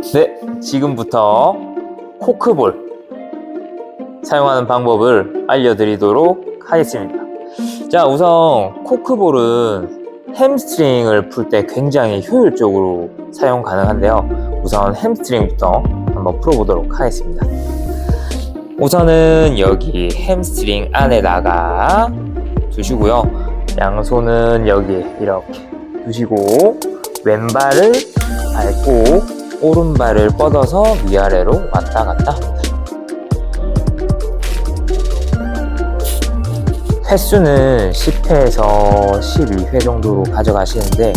네, 지금부터 코크볼 사용하는 방법을 알려드리도록 하겠습니다. 자, 우선 코크볼은 햄스트링을 풀 때 굉장히 효율적으로 사용 가능한데요. 우선 햄스트링부터 한번 풀어보도록 하겠습니다. 우선은 여기 햄스트링 안에다가 두시고요. 양손은 여기 이렇게 두시고 왼발을 밟고 오른발을 뻗어서 위아래로 왔다 갔다. 횟수는 10회에서 12회 정도로 가져가시는데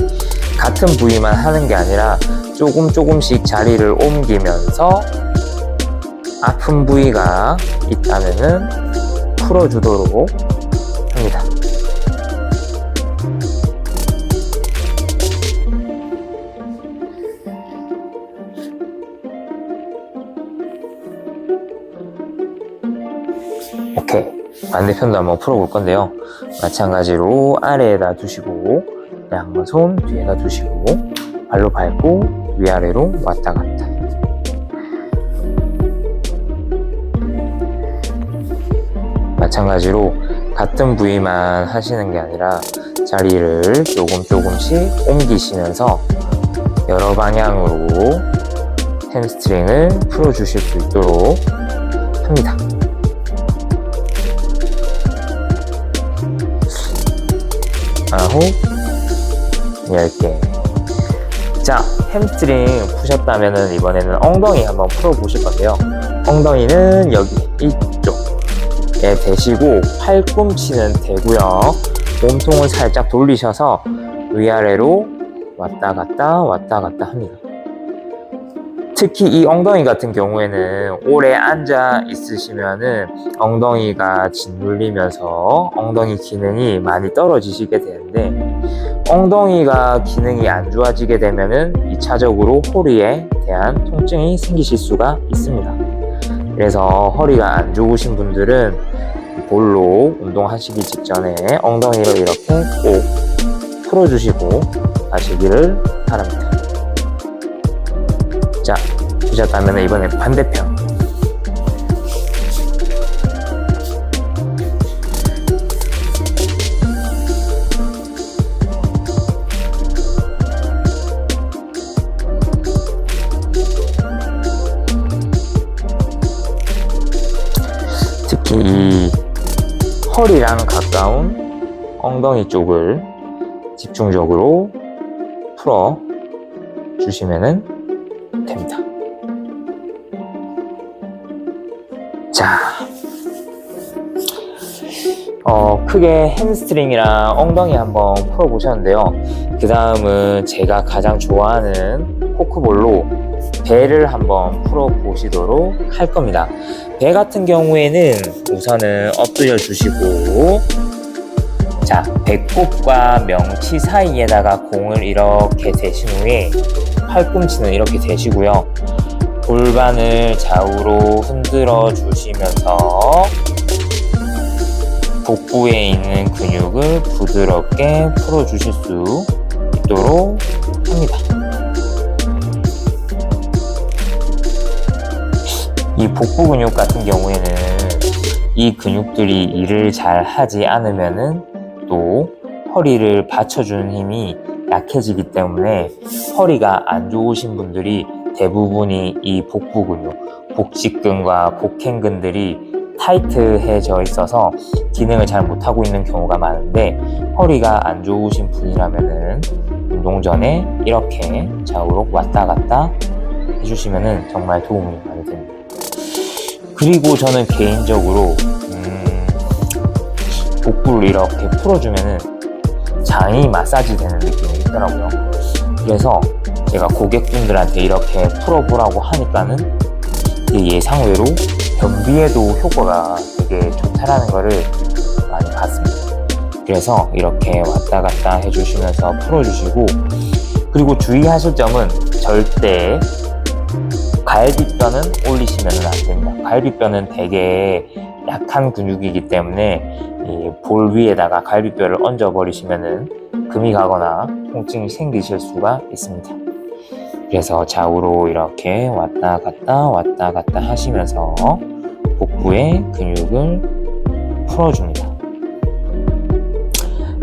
같은 부위만 하는 게 아니라 조금 조금씩 자리를 옮기면서 아픈 부위가 있다면은 풀어주도록 반대편도 한번 풀어볼 건데요. 마찬가지로 아래에다 두시고, 양손 뒤에다 두시고, 발로 밟고 위아래로 왔다 갔다. 마찬가지로 같은 부위만 하시는 게 아니라 자리를 조금 조금씩 옮기시면서 여러 방향으로 햄스트링을 풀어주실 수 있도록 합니다. 아홉, 열 개. 자, 햄스트링 푸셨다면 이번에는 엉덩이 한번 풀어보실 건데요. 엉덩이는 여기 이쪽에 대시고 팔꿈치는 대고요. 몸통을 살짝 돌리셔서 위아래로 왔다 갔다 왔다 갔다 합니다. 특히 이 엉덩이 같은 경우에는 오래 앉아 있으시면은 엉덩이가 짓눌리면서 엉덩이 기능이 많이 떨어지시게 되는데 엉덩이가 기능이 안 좋아지게 되면은 2차적으로 허리에 대한 통증이 생기실 수가 있습니다. 그래서 허리가 안 좋으신 분들은 볼로 운동하시기 직전에 엉덩이를 이렇게 꼭 풀어주시고 하시기를 바랍니다. 자, 보셨다면 이번에 반대편. 특히 이 허리랑 가까운 엉덩이 쪽을 집중적으로 풀어 주시면은 됩니다. 자, 어, 크게 햄스트링이랑 엉덩이 한번 풀어보셨는데요. 그 다음은 제가 가장 좋아하는 포크볼로 배를 한번 풀어보시도록 할 겁니다. 배 같은 경우에는 우선은 엎드려 주시고, 자, 배꼽과 명치 사이에다가 공을 이렇게 대신 후에 팔꿈치는 이렇게 대시고요. 골반을 좌우로 흔들어 주시면서 복부에 있는 근육을 부드럽게 풀어 주실 수 있도록 합니다. 이 복부 근육 같은 경우에는 이 근육들이 일을 잘 하지 않으면은 또 허리를 받쳐주는 힘이 약해지기 때문에 허리가 안 좋으신 분들이 대부분이 이 복부 근육, 복직근과 복행근들이 타이트해져 있어서 기능을 잘 못하고 있는 경우가 많은데 허리가 안 좋으신 분이라면은 운동 전에 이렇게 좌우로 왔다 갔다 해주시면은 정말 도움이 많이 됩니다. 그리고 저는 개인적으로 음, 복부를 이렇게 풀어주면은 장이 마사지 되는 느낌이 있더라고요. 그래서 제가 고객분들한테 이렇게 풀어보라고 하니까는 이게 예상외로 변비에도 효과가 되게 좋다라는 거를 많이 봤습니다. 그래서 이렇게 왔다 갔다 해주시면서 풀어주시고 그리고 주의하실 점은 절대 갈비뼈는 올리시면 안 됩니다. 갈비뼈는 되게 약한 근육이기 때문에 이 볼 위에다가 갈비뼈를 얹어 버리시면은 금이 가거나 통증이 생기실 수가 있습니다. 그래서 좌우로 이렇게 왔다 갔다 왔다 갔다 하시면서 복부의 근육을 풀어줍니다.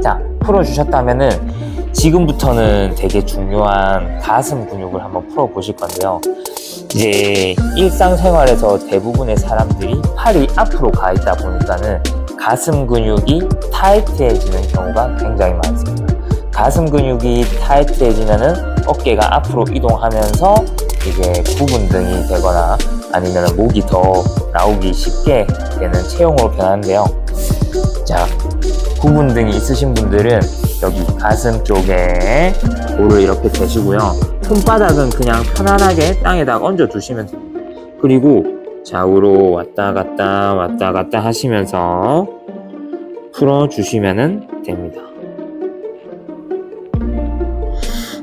자, 풀어주셨다면은 지금부터는 되게 중요한 가슴 근육을 한번 풀어 보실 건데요. 이제 일상생활에서 대부분의 사람들이 팔이 앞으로 가 있다 보니까는 가슴 근육이 타이트해지는 경우가 굉장히 많습니다. 가슴 근육이 타이트해지면은 어깨가 앞으로 이동하면서 이제 구분 등이 되거나 아니면 목이 더 나오기 쉽게 되는 체형으로 변하는데요. 자, 구분 등이 있으신 분들은 여기 가슴 쪽에 볼을 이렇게 대시고요. 손바닥은 그냥 편안하게 땅에다 얹어 두시면 됩니다. 그리고 좌우로 왔다 갔다 왔다 갔다 하시면서 풀어 주시면 됩니다.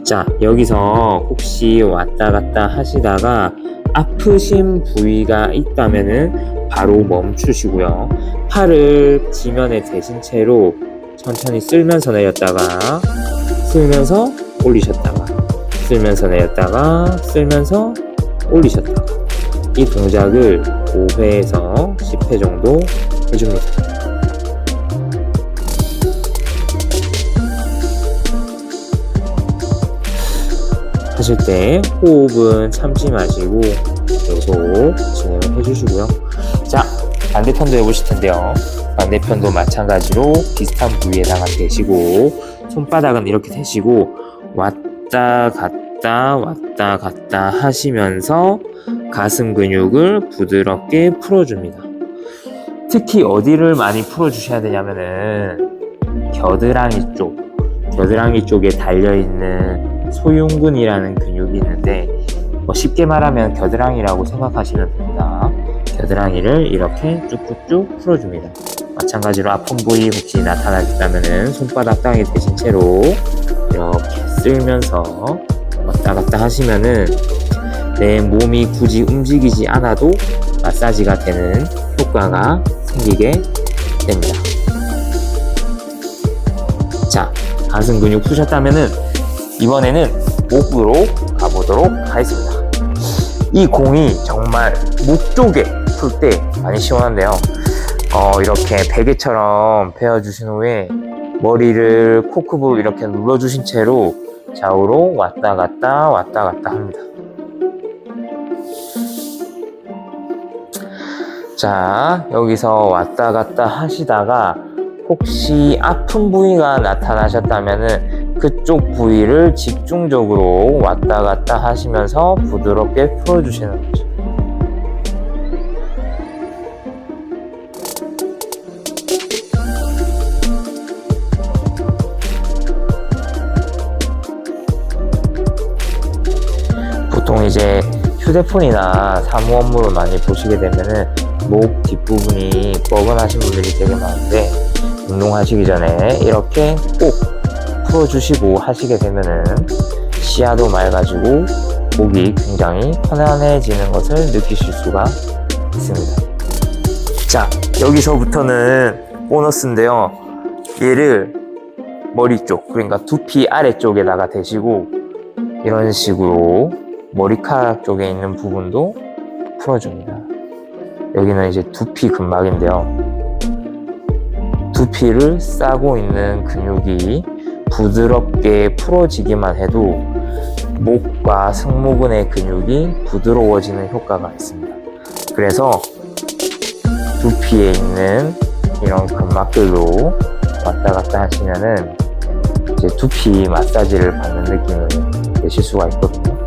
자, 여기서 혹시 왔다 갔다 하시다가 아프신 부위가 있다면은 바로 멈추시고요. 팔을 지면에 대신 채로 천천히 쓸면서 내렸다가 쓸면서 올리셨다가 쓸면서 내렸다가 쓸면서 올리셨다가 이 동작을 5회에서 10회 정도 해줍니다. 하실 때 호흡은 참지 마시고 계속 진행을 해주시고요. 자, 반대편도 해보실 텐데요. 반대편도 마찬가지로 비슷한 부위에다가 대시고 손바닥은 이렇게 대시고 왔다 갔다 왔다 갔다 하시면서 가슴 근육을 부드럽게 풀어줍니다. 특히 어디를 많이 풀어주셔야 되냐면은 겨드랑이 쪽, 겨드랑이 쪽에 달려있는 소흉근이라는 근육이 있는데 뭐 쉽게 말하면 겨드랑이라고 생각하시면 됩니다. 겨드랑이를 이렇게 쭉쭉쭉 풀어줍니다. 마찬가지로 아픈 부위 혹시 나타나셨다면 손바닥 땅에 대신 채로 이렇게 쓸면서 왔다 갔다 하시면은 내 몸이 굳이 움직이지 않아도 마사지가 되는 효과가 생기게 됩니다. 자, 가슴 근육 푸셨다면은 이번에는 목으로 가보도록 하겠습니다. 이 공이 정말 목 쪽에 풀 때 많이 시원한데요. 어, 이렇게 베개처럼 베어주신 후에 머리를 코크부 이렇게 눌러주신 채로 좌우로 왔다 갔다 왔다 갔다 합니다. 자, 여기서 왔다 갔다 하시다가 혹시 아픈 부위가 나타나셨다면은 그쪽 부위를 집중적으로 왔다 갔다 하시면서 부드럽게 풀어주시는 거죠. 보통 이제 휴대폰이나 사무 업무를 많이 보시게 되면은 목 뒷부분이 뻐근하신 분들이 되게 많은데 운동하시기 전에 이렇게 꼭 풀어주시고 하시게 되면은 시야도 맑아지고 목이 굉장히 편안해지는 것을 느끼실 수가 있습니다. 자, 여기서부터는 보너스인데요. 얘를 머리 쪽, 그러니까 두피 아래쪽에다가 대시고 이런 식으로 머리카락 쪽에 있는 부분도 풀어줍니다. 여기는 이제 두피 근막인데요. 두피를 싸고 있는 근육이 부드럽게 풀어지기만 해도 목과 승모근의 근육이 부드러워지는 효과가 있습니다. 그래서 두피에 있는 이런 근막들로 왔다 갔다 하시면은 이제 두피 마사지를 받는 느낌을 내실 수가 있거든요.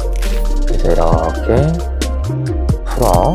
그래서 이렇게 풀어